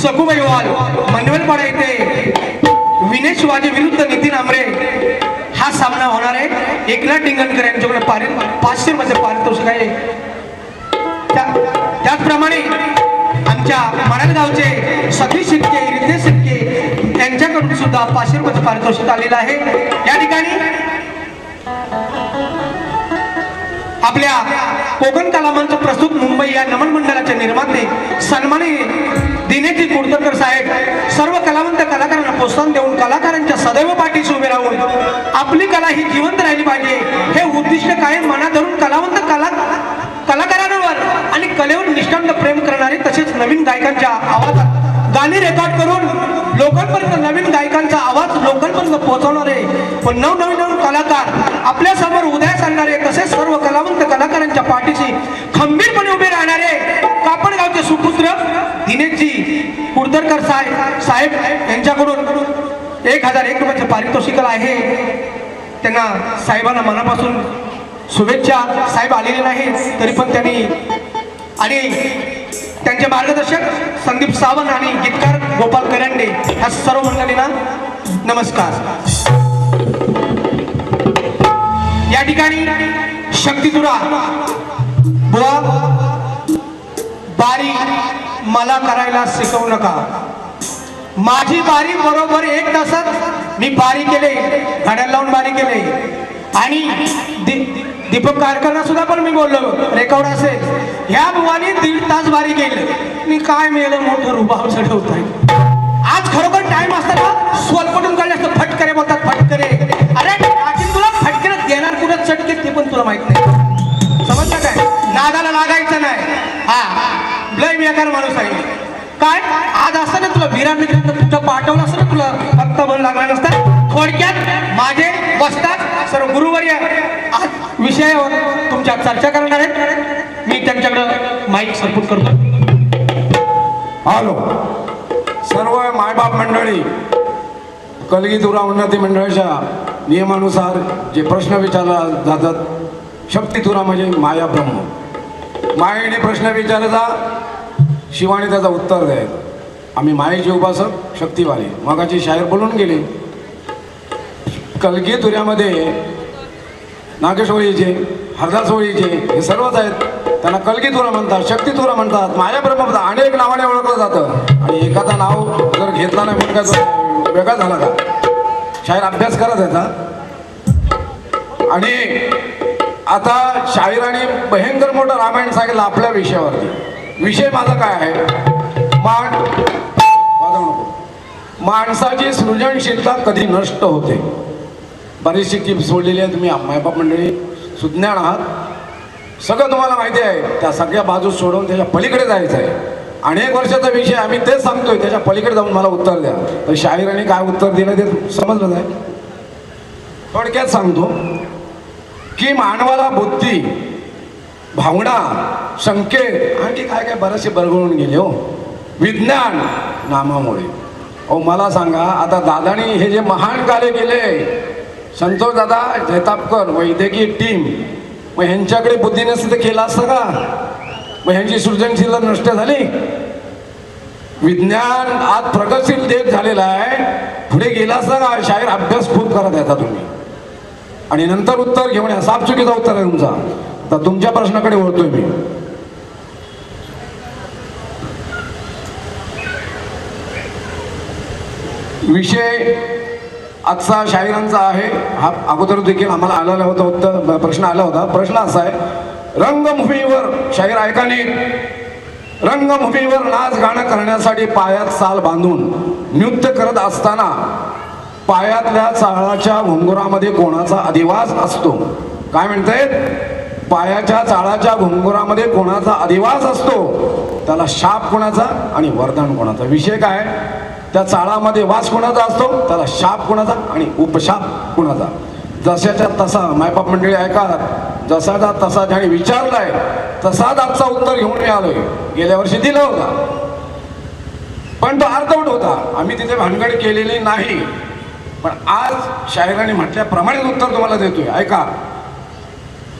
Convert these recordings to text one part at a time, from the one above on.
जुलै सकुबाई वाल मंडवलपाडा येथे विनेश वाजे विरुद्ध नितीन आमरे हा सामना होणार आहे. एकनाथ टिंगणकर यांच्याकडे पारि पाचशे रुपयाचं पारितोषिक आहे. त्या- त्याचप्रमाणे आमच्या मराठ गावचे सतीश शिटके रितेश शिटके यांच्याकडून सुद्धा पाचशे रुपयाचं पारितोषिक आलेलं आहे. या ठिकाणी आपल्या कोकण कलामंच प्रस्तुत मुंबई या नमन मंडळाचे निर्माते सन्माने दिनेजी कुडतकर साहेब सर्व कलावंत कलाकारांना प्रोत्साहन देऊन कलाकारांच्या सदैव पाठीशी उभे राहून आपली कला ही जिवंत राहिली पाहिजे हे उद्दिष्ट कायम मनात धरून कलावंत कला कलाकारांवर आणि कलेवर निष्ठांत प्रेम करणारे तसेच नवीन गायकांच्या आवाजात गाणी रेकॉर्ड करून लोकांपर्यंत नवीन गायकांचा आवाज लोकांपर्यंत पोहोचवणारे व नवनवीन नवीन कलाकार आपल्यासमोर उदयास आणणारे तसेच सर्व कलावंत कलाकारांच्या पाठीशी खंबीरपणे उभे राहणारे कापडगावचे सुपुत्र दिनेशजी कुडतरकर साहेब साहेब यांच्याकडून एक हजार एक रुपयाचं पारितोषिक आहे. त्यांना साहेबांना मनापासून शुभेच्छा. साहेब आलेले नाही तरी पण त्यांनी आणि त्यांचे मार्गदर्शक संदीप सावंत आणि गीतकार गोपाल करंडे ह्या सर्व मंडळींना नमस्कार. या ठिकाणी शक्तितुरा बुवा बारी मला करायला शिकवू नका. माझी बारी बरोबर एक तासात मी बारी केले घड्याळ लावून बारी केले. आणि दि- दीपक कारखाना सुद्धा पण मी बोललो रेकॉर्ड असेल. ह्या बुवानी दीड तास बारी केले. मी काय मिळेल मोठं रुबाव चढवत आहे आज खरोखर टाइम असताना स्वल्पटून काढले असतं फटकरे बोलतात फटकरे. अरे तुला फटकरे देणार कुठं? चटके ते पण तुला माहीत नाही. समजलं काय? नादाला लागायचं नाही. हा. लय बेकार माणूस आहे. काय? आज असं ना तुला वीरामित्रांना तुझं पाठवलं असं ना तुला फक्त म्हणून लागला नसता? थोडक्यात माझे बसतात सर्व गुरुवर्य आज विषयावर तुमच्या चर्चा करणार आहेत. मी त्यांच्याकडं माईक सरपूट करतो. हॅलो. सर्व मायबाप मंडळी कलगीतुरा उन्नती मंडळाच्या नियमानुसार जे प्रश्न विचारला जातात शक्तितुरा म्हणजे माया ब्रह्म मायेने प्रश्न विचारायचा शिवाने त्याचं उत्तर द्यायचं आम्ही मायेचे उपासक शक्तिवाले. मगाची शायर बोलून गेले. कलगीतुऱ्यामध्ये नागेश्वरीचे हरदासोळीचे हे सर्वच आहेत. त्यांना कलगीतुरा म्हणतात शक्तितुरा म्हणतात. मायाब्रह्म म्हणतात अनेक नावाने ओळखलं जातं. आणि एखादा नाव जर घेतला नाही म्हणून काय वेगळा झाला का? शाहीर अभ्यास करत येतात आणि आता शाहिराने भयंकर मोठं रामायण सांगितलं आपल्या विषयावरती. विषय माझा काय आहे? मान माणसाची सृजनशीलता कधी नष्ट होते. बरीचशी टिप्स सोडलेली आहे तुम्ही मायबाप मंडळी सुज्ञान आहात. सगळं तुम्हाला माहिती आहे त्या सगळ्या बाजू सोडून त्याच्या पलीकडे जायचं आहे. अनेक वर्षाचा विषय आम्ही तेच सांगतोय त्याच्या पलीकडे जाऊन मला उत्तर द्या. तर शाहिराने काय उत्तर दिलं ते समजलं नाही. थोडक्यात सांगतो की मानवाला बुद्धी भावना संकेत आणखी काय काय बरेचसे बरगळून गेले हो. विज्ञान नामामुळे. अहो मला सांगा आता दादानी हे जे महान कार्य केले संतोष दादा जैतापकर वैद्यकीय टीम मग ह्यांच्याकडे बुद्धी नसते तर केला असतं का? मग ह्यांची सृजनशीलता नष्ट झाली? विज्ञान आज प्रगतशील देश झालेला आहे. पुढे गेला असता का? शाहीर अभ्यास खूप करत येता तुम्ही. आणि नंतर उत्तर घेऊन या. साफ चुकीचा उत्तर आहे तुमचा. तर तुमच्या प्रश्नाकडे वळतोय मी. विषय आजचा शाहिरांचा आहे. हा अगोदर देखील आम्हाला आलेला होता उत्तर प्रश्न आला होता. प्रश्न असा आहे रंगभूमीवर शाहीर ऐकाने रंगभूमीवर नाच गाणं करण्यासाठी पायात साल बांधून नृत्य करत असताना पायातल्या चाळाच्या घुंगुरामध्ये कोणाचा अधिवास असतो? काय म्हणतायत? पायाच्या चाळाच्या घुंगुरामध्ये कोणाचा अधिवास असतो त्याला शाप कोणाचा आणि वरदान कोणाचा. विषय काय? त्या चाळामध्ये वास कोणाचा असतो? त्याला शाप कोणाचा आणि उपशाप कोणाचा. जशाच्या तसा मायबाप मंडळी ऐका जसाचा तसा ज्याने विचारलाय तसाच आजचा उत्तर घेऊन मी आलोय. गेल्या वर्षी दिला होता. पण तो अर्धवट होता. आम्ही तिथे भानगड केलेली नाही. पण आज शाहिराने म्हटल्याप्रमाणे उत्तर तुम्हाला देतोय. ऐका.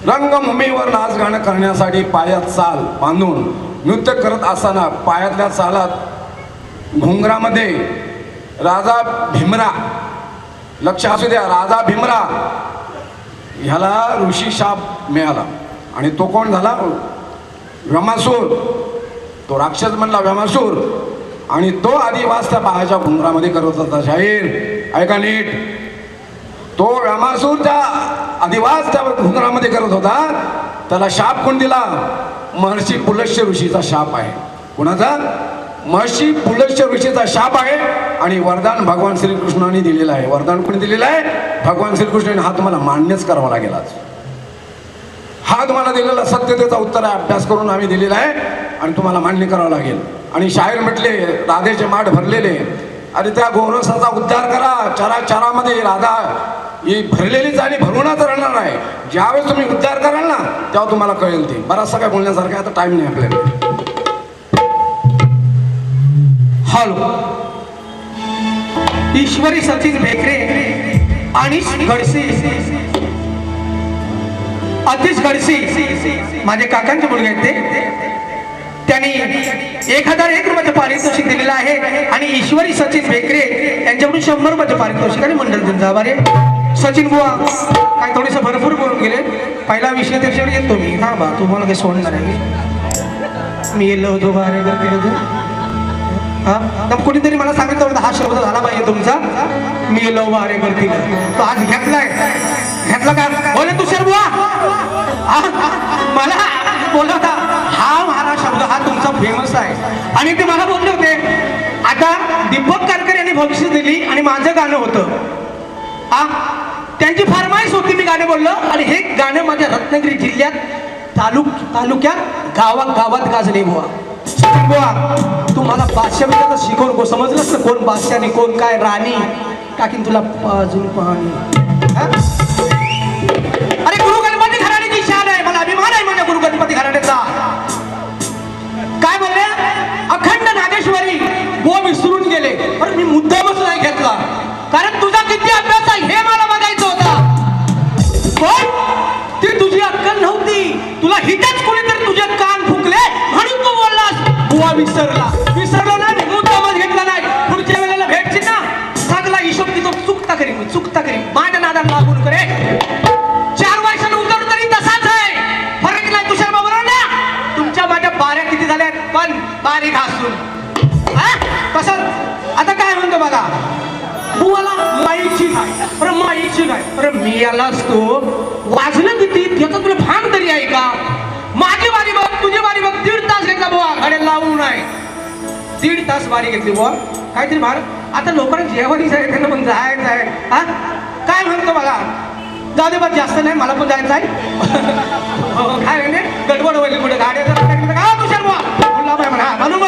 रंगभूमीवर नाच गाणं करण्यासाठी पायात चाल बांधून नृत्य करत असताना पायातल्या चालात घुंगरामध्ये राजा भीमरा. लक्ष असू द्या राजा भीमरा. ह्याला ऋषी शाप मिळाला. आणि तो कोण झाला? व्यमासूर. तो राक्षस म्हणला व्यमासूर. आणि तो आदिवास त्या पायाच्या घुंगरामध्ये करत होता. शाहीर ऐका नीट. तो रामासूरच्या अधिवास त्या घुंगरामध्ये करत होता. त्याला शाप कोण दिला? महर्षी पुलश्य ऋषीचा शाप आहे. कोणाचा? महर्षी पुलश्य ऋषीचा शाप आहे आणि वरदान भगवान श्रीकृष्णाने दिलेलं आहे. वरदान कोणी दिलेलं आहे? भगवान श्रीकृष्णाने. हा तुम्हाला मान्यच करावा लागेल आज. हा तुम्हाला दिलेला सत्यतेचा उत्तर आहे. अभ्यास करून आम्ही दिलेला आहे आणि तुम्हाला मान्य करावं लागेल. आणि शाहीर म्हटले राधेचे माठ भरलेले. अरे त्या गोरसाचा उद्धार करा. चरा चरामध्ये राधा ही भरलेलीच आणि भरूनच राहणार आहे. ज्यावेळेस तुम्ही उद्धार कराल ना तेव्हा तुम्हाला कळेल ते. बराचसा काय बोलण्यासारखं आता टाईम नाही आपल्याला. हॅलो. ईश्वरी सचिन भेकरे आणि गडसे अतिश गडसे माझे काकांचे मुलगे आहेत ते. त्यांनी एक हजार एक रुपयाचं पारितोषिक दिलेलं आहे आणि ईश्वरी सचिन भेकरे यांच्याकडून शंभर रुपयाचं पारितोषिक आणि मंडळ आभार आहे. सचिन बुवा काय थोडेसे भरपूर बोलून गेले. पहिला विषय त्याच्यावर येतो मी. हा बा तुम्हाला काही सोडणार आहे मी. येलो होतो बाहेर केलं होतं. हा? तर कोणीतरी मला सांगितलं होतं हा शब्द झाला पाहिजे तुमचा. मी लव वारे करतील तो आज घेतलाय. घेतला का? बोले तू शर्मा मला बोलला होता हा महारा शब्द हा तुमचा फेमस आहे. आणि ते मला बोलले होते आता दीपक कारकर यांनी भविष्य दिली आणि माझं गाणं होतं. हा? त्यांची फरमाईश होती मी गाणं बोललो. आणि हे गाणं माझ्या रत्नागिरी जिल्ह्यात तालुक तालुक्यात गावात गावात गाजले बुवा. बुवा तू मला बादशाह शिकवून शिकवू नको समजलंस ना कोण बादशाह आणि कोण काय राणी. टाकीन तुला अजून पाणी. अरे गुरु गणपती घराण्याची शान आहे मला अभिमान आहे माझ्या गुरु गणपती घराण्याचा. काय म्हणले? अखंड नागेश्वरी. गो विसरून गेले. पण मी मुद्दामच नाही घेतला. कारण तुझा किती अभ्यास आहे हे मला बघायचं होता. पण ती तुझी अक्कल नव्हती. तुला हिटच कुणीतरी तुझे कान फुकले म्हणून तू बोललास. बुवा विसरला. विसरला ना निघून समज घेतला नाही. पुढच्या वेळेला भेटची ना? सगळा हिशोब तिथं चुकता करी मी चुकता करी. माझ्या नादाला लागून करे. चार वर्षानं उतर तरी तसाच आहे. फरक नाही तुषार बरोबर ना. तुमच्या माझ्या बाऱ्या किती झाल्यात? पण बारीक हसून. हा? कसं आता काय म्हणतो बघा? मला माईची काय अरे माईची काय अरे मी याला असतो. वाजलं किती त्याचं तुला भान तरी आहे का? माझी वारी बघ तुझी वारी बघ दीड तास घेतला बुवा गाड्या लावून नाही. दीड तास वारी घेतली बुवा. काहीतरी भार आता लोकांना जेवण आहे त्यांना पण जायचं आहे. हा? काय म्हणतो बघा जाऊ दे बा जास्त नाही मला पण जायचं आहे. हो, काय म्हणजे गडबड होईल कुठे? गाड्या का तुषार बुवा? बोलला बाय म्हणा म्हणून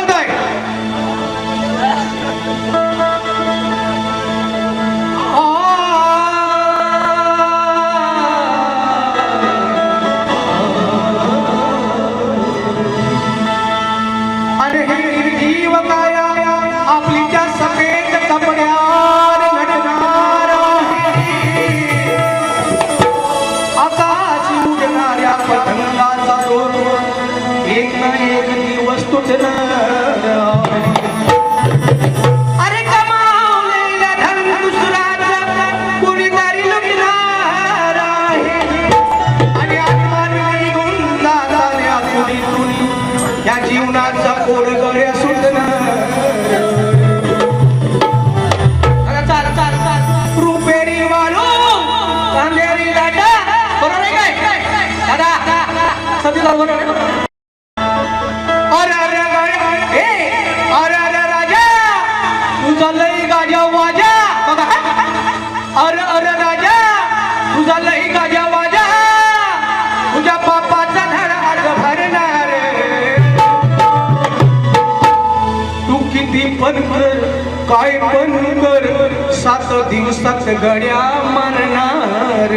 काय पण कर सात दिवसात गड्या मारणार.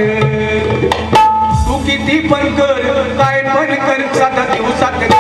तू किती पण कर काय पण कर सात दिवसात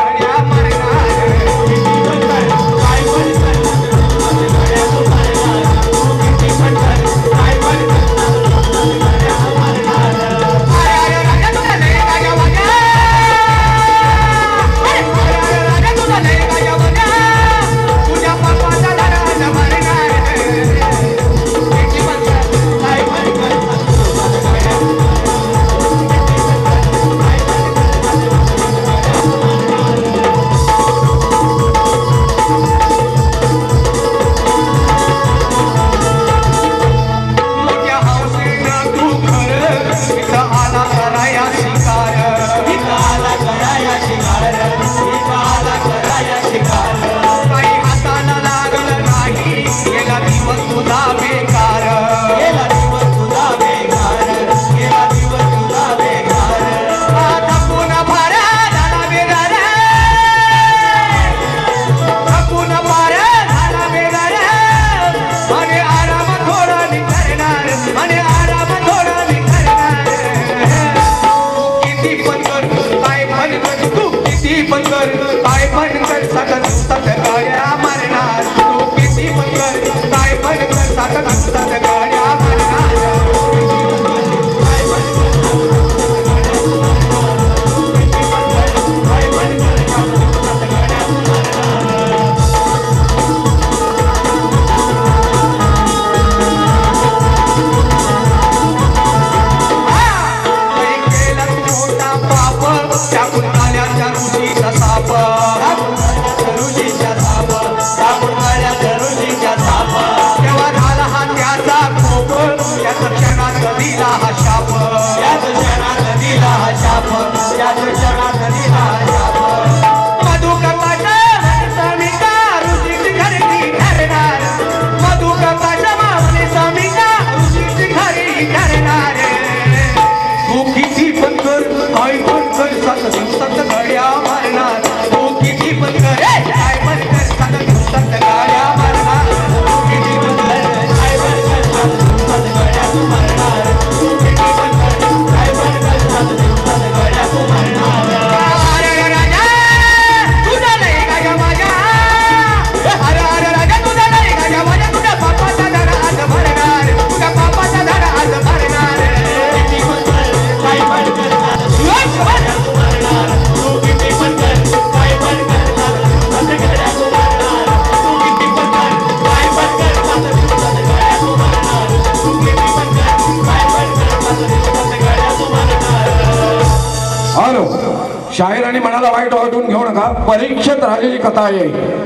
आणि मनाला वाईट वाटून घेऊ नका. परीक्षेत राहिलेली कथा आहे.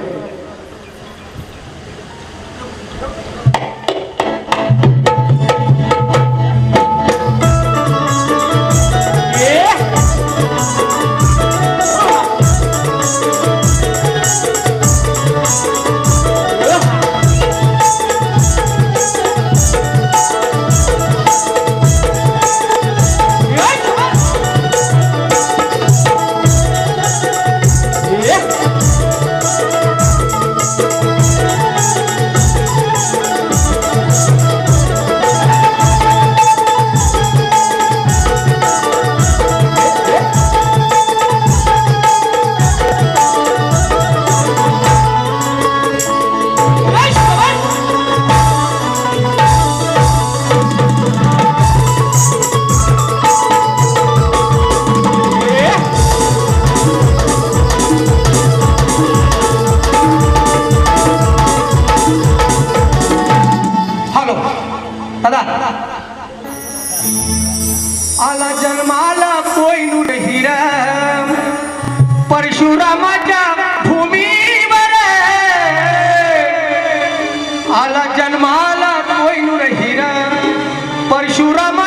Shurama.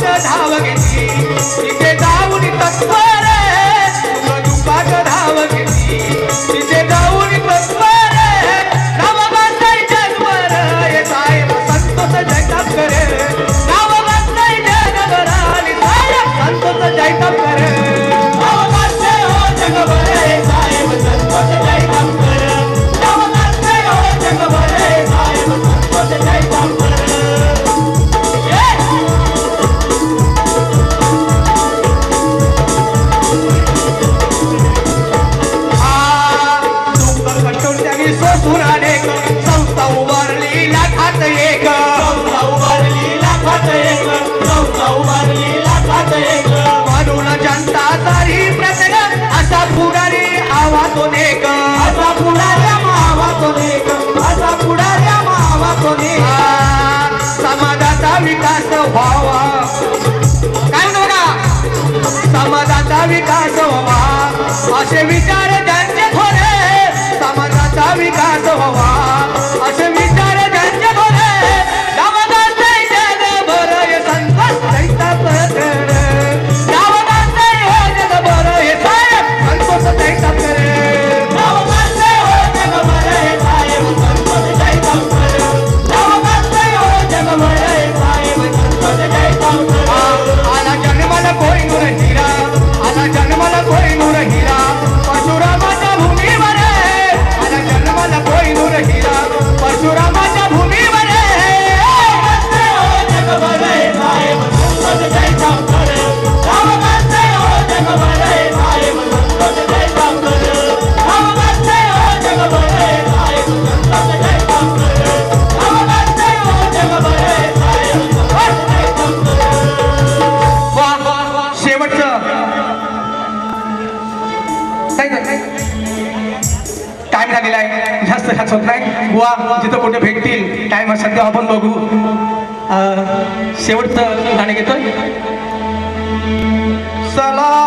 धाव घेतली विकास होमा असे विचार मग सध्या आपण बघू. अं, शेवटचं गाणं घेतोय. सला